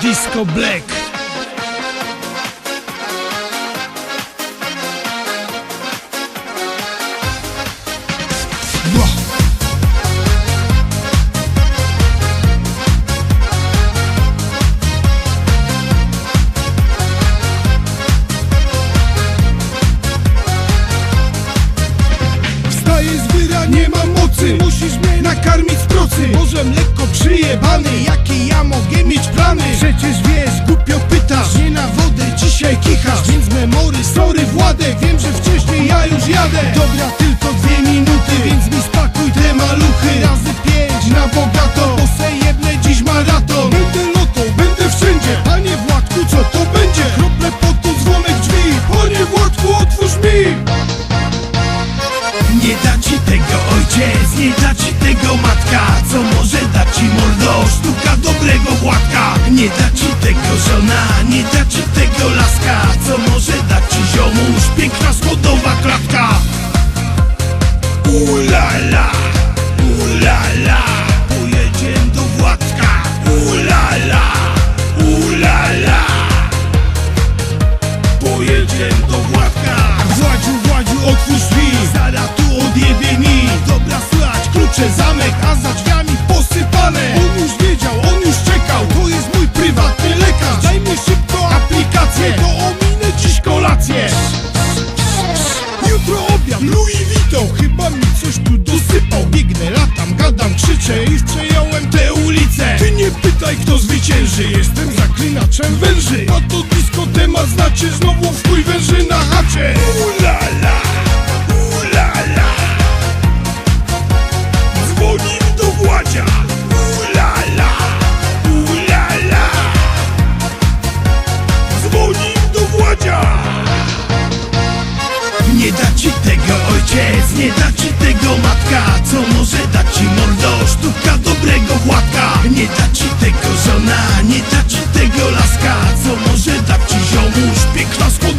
Disco Black Może lekko przyjebany. Jakie ja mogę mieć plany? Przecież wiesz, głupio pytasz. Nie na wodę dzisiaj kichasz. Więc memory, sorry Władek. Wiem, że wcześniej ja już jadę da ci tego ojciec, nie da ci tego matka. Co może dać ci mordo, sztuka dobrego Władka Nie da ci tego żona, nie da ci tego laska. Co może dać ci ziomuś, piękna schodowa klatka. Ulala zamek, a za drzwiami posypane On już wiedział, on już czekał, to jest mój prywatny lekarz. Daj mi szybko aplikację, to ominę dziś kolację. Jutro obiad, Louis Vuitton, chyba mi coś tu dosypał. Biegnę, latam, gadam, krzyczę, już przejąłem tę ulicę. Ty nie pytaj, kto zwycięży, jestem zaklinaczem węży. A to disco temat znacie, znowu w chuj węży na chacie. Ulala nie da ci tego matka Co może dać ci mordo, sztuka dobrego Władka Nie da ci tego żona, nie da ci tego laska Co może dać ci ziomuś, piękna klatka